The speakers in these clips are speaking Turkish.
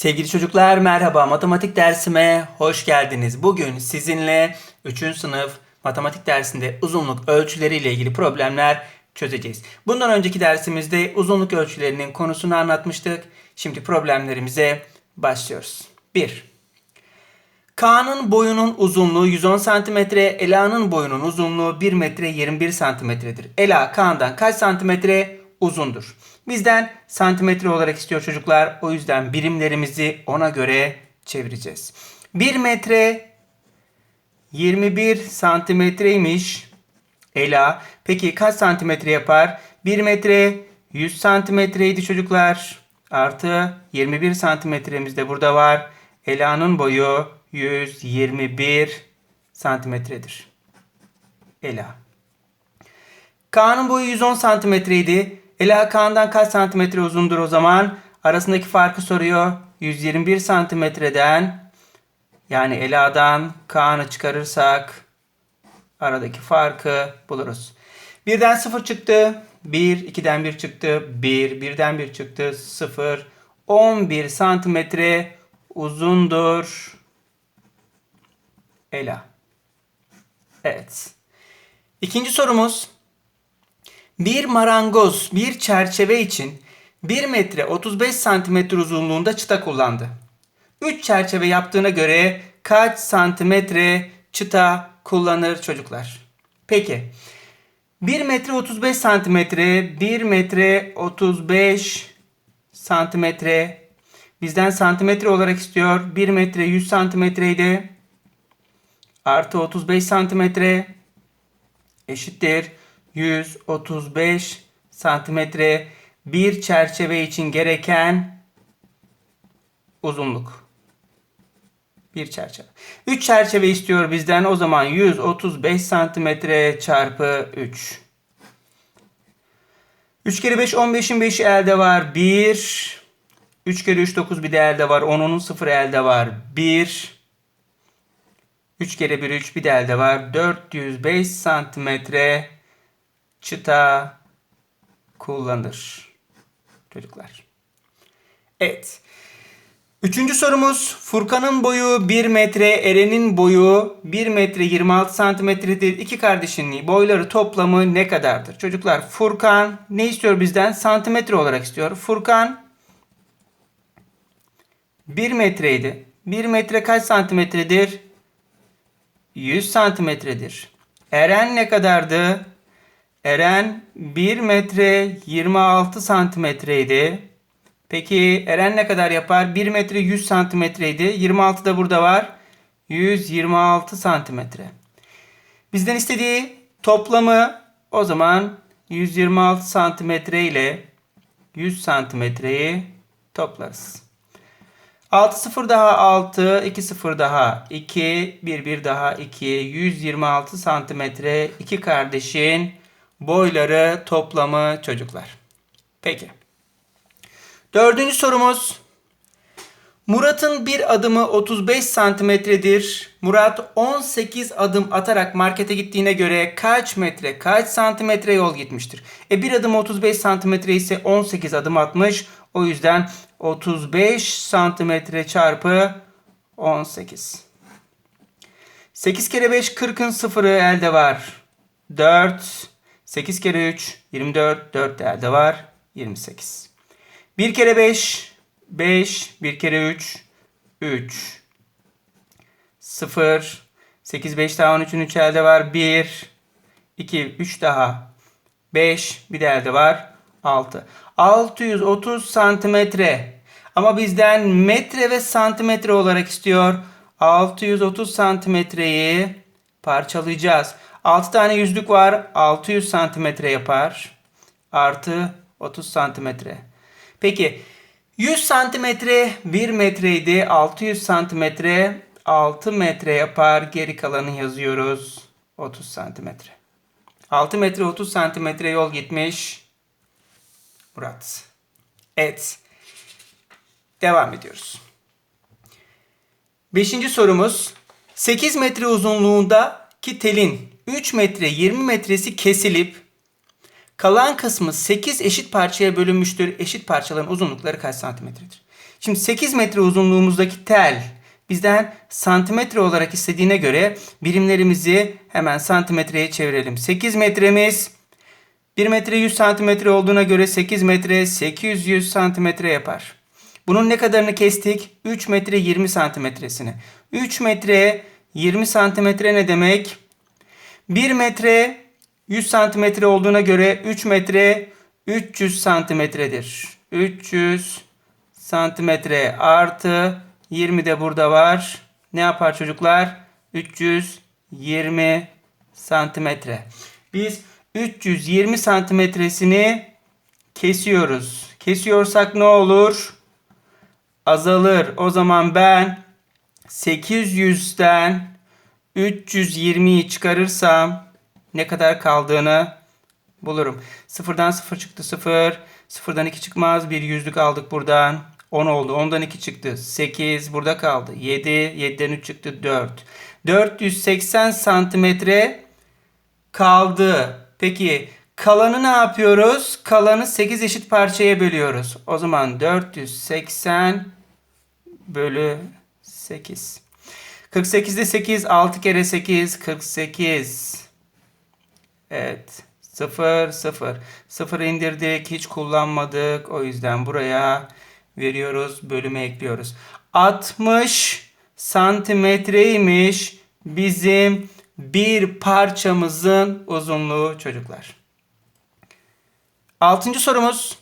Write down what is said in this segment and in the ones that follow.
Sevgili çocuklar merhaba matematik dersime hoş geldiniz. Bugün sizinle 3. sınıf matematik dersinde uzunluk ölçüleriyle ilgili problemler çözeceğiz. Bundan önceki dersimizde uzunluk ölçülerinin konusunu anlatmıştık. Şimdi problemlerimize başlıyoruz. 1. Kaan'ın boyunun uzunluğu 110 cm, Ela'nın boyunun uzunluğu 1 metre 21 cm'dir. Ela Kaan'dan kaç santimetre uzundur? Bizden santimetre olarak istiyor çocuklar. O yüzden birimlerimizi ona göre çevireceğiz. 1 metre 21 santimetreymiş Ela. Peki kaç santimetre yapar? 1 metre 100 santimetreydi çocuklar. Artı 21 santimetremiz de burada var. Ela'nın boyu 121 santimetredir. Ela. Kaan'ın boyu 110 santimetreydi. Ela Kaan'dan kaç santimetre uzundur o zaman? Arasındaki farkı soruyor. 121 santimetreden yani Ela'dan Kaan'ı çıkarırsak aradaki farkı buluruz. Birden 0 çıktı. 1, 2'den 1 çıktı. 1, 1'den 1 çıktı. 0. 11 santimetre uzundur. Ela. Evet. İkinci sorumuz. Bir marangoz bir çerçeve için 1 metre 35 santimetre uzunluğunda çıta kullandı. 3 çerçeve yaptığına göre kaç santimetre çıta kullanır çocuklar? Peki 1 metre 35 santimetre 1 metre 35 santimetre bizden santimetre olarak istiyor. 1 metre 100 santimetreydi. Artı 35 santimetre eşittir 135 santimetre bir çerçeve için gereken uzunluk. Bir çerçeve. 3 çerçeve istiyor bizden. O zaman 135 santimetre çarpı 3. 3 kere 5 15'in 5'i elde var. 1. 3 kere 3 9 bir de elde var. 10'unun 0 elde var. 1. 3 kere 1 3 bir de elde var. 405 santimetre çıta kullanır. Çocuklar. Evet. Üçüncü sorumuz. Furkan'ın boyu 1 metre, Eren'in boyu 1 metre 26 santimetredir. İki kardeşin boyları toplamı ne kadardır? Çocuklar Furkan ne istiyor bizden? Santimetre olarak istiyor. Furkan 1 metreydi. 1 metre kaç santimetredir? 100 santimetredir. Eren ne kadardı? Eren 1 metre 26 santimetreydi. Peki Eren ne kadar yapar? 1 metre 100 santimetreydi. 26 da burada var. 126 santimetre. Bizden istediği toplamı o zaman 126 santimetre ile 100 santimetreyi toplarız. 6 0 daha 6, 2 0 daha 2, 1 1 daha 2, 126 santimetre iki kardeşin boyları toplamı çocuklar. Peki. Dördüncü sorumuz. Murat'ın bir adımı 35 santimetredir. Murat 18 adım atarak markete gittiğine göre kaç metre, kaç santimetre yol gitmiştir? E bir adım 35 santimetre ise 18 adım atmış. O yüzden 35 santimetre çarpı 18. 8 kere 5 40'ın sıfırı elde var. 4 8 kere 3 24 4 de elde var 28. 1 kere 5 5 1 kere 3 3 0 8 5 daha 13'ün 3 elde var 1 2 3 daha 5 bir de elde var 6. 630 santimetre. Ama bizden metre ve santimetre olarak istiyor. 630 santimetreyi parçalayacağız. 6 tane yüzlük var. 600 santimetre yapar. Artı 30 santimetre. Peki 100 santimetre 1 metreydi. 600 santimetre 6 metre yapar. Geri kalanı yazıyoruz. 30 santimetre. 6 metre 30 santimetre yol gitmiş. Murat. Evet. Devam ediyoruz. Beşinci sorumuz. 8 metre uzunluğundaki telin 3 metre 20 metresi kesilip Kalan kısmı 8 eşit parçaya bölünmüştür. Eşit parçaların uzunlukları kaç santimetredir? Şimdi 8 metre uzunluğumuzdaki tel bizden santimetre olarak istediğine göre birimlerimizi hemen santimetreye çevirelim. 8 metremiz 1 metre 100 santimetre olduğuna göre 8 metre 800 santimetre yapar. Bunun ne kadarını kestik? 3 metre 20 santimetresini. 3 metre 20 santimetre ne demek? 1 metre 100 santimetre olduğuna göre 3 metre 300 santimetredir. 300 santimetre artı 20 de burada var. Ne yapar çocuklar? 320 santimetre. Biz 320 santimetresini kesiyoruz. Kesiyorsak ne olur? Azalır. O zaman ben 800'den 320'yi çıkarırsam ne kadar kaldığını bulurum. Sıfırdan sıfır çıktı sıfır. Sıfırdan 2 çıkmaz. Bir yüzlük aldık buradan. 10 oldu. 10'dan 2 çıktı. 8 burada kaldı. 7. 7'den 3 çıktı. 4. 480 santimetre kaldı. Peki kalanı ne yapıyoruz? Kalanı 8 eşit parçaya bölüyoruz. O zaman 480 bölü 8. 48'de 8 6 kere 8 48. Evet. 0 0. 0 indirdik. Hiç kullanmadık. O yüzden buraya veriyoruz. Bölüme ekliyoruz. 60 santimetreymiş bizim bir parçamızın uzunluğu çocuklar. Altıncı sorumuz.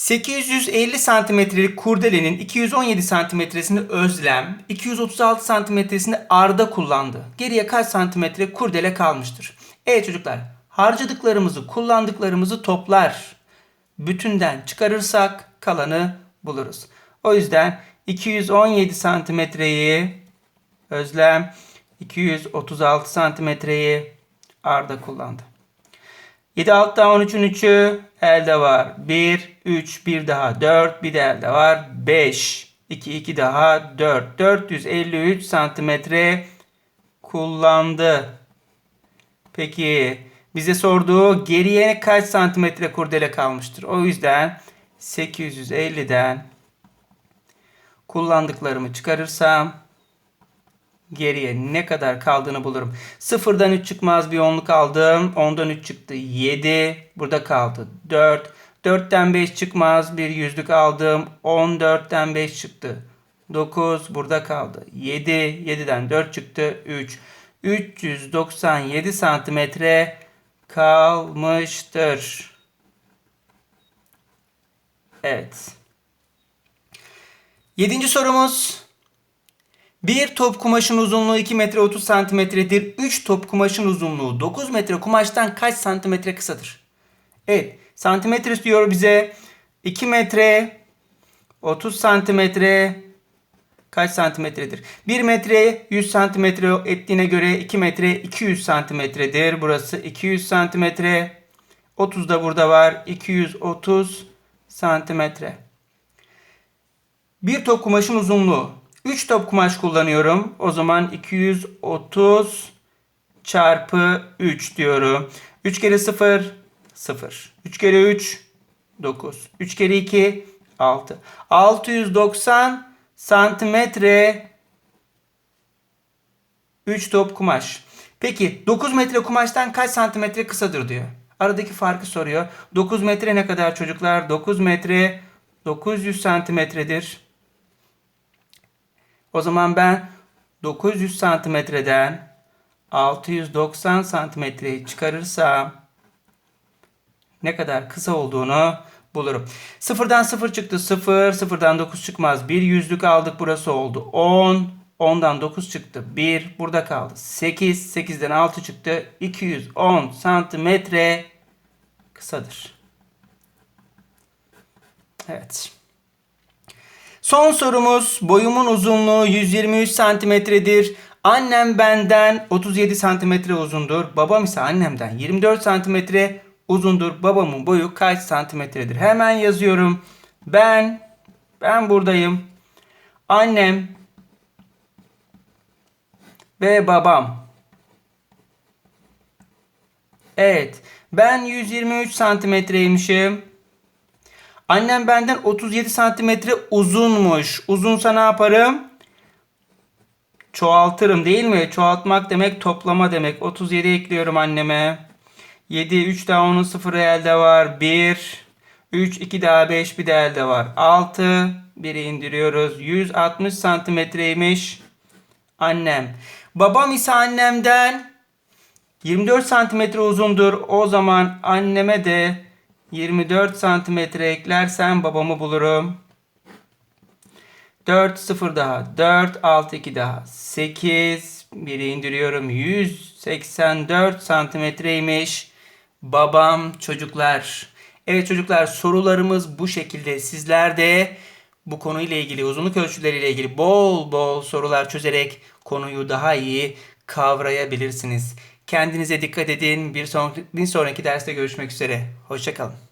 850 santimetrelik kurdelenin 217 santimetresini Özlem, 236 santimetresini Arda kullandı. Geriye kaç santimetre kurdele kalmıştır? Evet çocuklar, harcadıklarımızı, kullandıklarımızı toplar. Bütünden çıkarırsak kalanı buluruz. O yüzden 217 santimetreyi Özlem, 236 santimetreyi Arda kullandı. 7 alt daha 13'ün 3'ü elde var. 1, 3, 1 daha 4, bir de elde var. 5, 2, 2 daha 4. 453 santimetre kullandı. Peki bize sorduğu geriye kaç santimetre kurdele kalmıştır? O yüzden 850'den kullandıklarımı çıkarırsam geriye ne kadar kaldığını bulurum. Sıfırdan 3 çıkmaz bir onluk aldım. 10'dan 3 çıktı 7. Burada kaldı 4. 4'ten 5 çıkmaz bir yüzlük aldım. 14'ten 5 çıktı. 9 burada kaldı. 7. 7'den 4 çıktı. 3. 397 santimetre kalmıştır. Evet. Yedinci sorumuz. Bir top kumaşın uzunluğu 2 metre 30 santimetredir. 3 top kumaşın uzunluğu 9 metre kumaştan kaç santimetre kısadır? Evet. Santimetre diyor bize 2 metre 30 santimetre kaç santimetredir? 1 metre 100 santimetre ettiğine göre 2 metre 200 santimetredir. Burası 200 santimetre. 30 da burada var. 230 santimetre. Bir top kumaşın uzunluğu 3 top kumaş kullanıyorum. O zaman 230 çarpı 3 diyorum. 3 kere 0 0. 3 kere 3 9. 3 kere 2 6. 690 santimetre 3 top kumaş. Peki 9 metre kumaştan kaç santimetre kısadır diyor. Aradaki farkı soruyor. 9 metre ne kadar çocuklar? 9 metre 900 santimetredir. O zaman ben 900 santimetreden 690 santimetreyi çıkarırsam ne kadar kısa olduğunu bulurum. Sıfırdan sıfır çıktı sıfır. Sıfırdan 9 çıkmaz. Bir yüzlük aldık burası oldu. 10. 10'dan 9 çıktı. 1. Burada kaldı. 8. 8'den 6 çıktı. 210 santimetre kısadır. Evet. Son sorumuz boyumun uzunluğu 123 santimetredir. Annem benden 37 santimetre uzundur. Babam ise annemden 24 santimetre uzundur. Babamın boyu kaç santimetredir? Hemen yazıyorum. Ben ben buradayım. Annem ve babam. Evet. Ben 123 santimetreymişim. Annem benden 37 santimetre uzunmuş. Uzunsa ne yaparım? Çoğaltırım değil mi? Çoğaltmak demek toplama demek. 37 ekliyorum anneme. 7, 3 daha onun 0 elde var. 1, 3, 2 daha 5 bir de elde var. 6, 1'i indiriyoruz. 160 santimetreymiş annem. Babam ise annemden 24 santimetre uzundur. O zaman anneme de 24 santimetre eklersem babamı bulurum. 4 0 daha 4 6 2 daha 8 1'i indiriyorum 184 santimetreymiş babam çocuklar. Evet çocuklar sorularımız bu şekilde. Sizler de bu konuyla ilgili uzunluk ölçüleriyle ilgili bol bol sorular çözerek konuyu daha iyi kavrayabilirsiniz. Kendinize dikkat edin. Bir sonraki, bir sonraki derste görüşmek üzere. Hoşçakalın.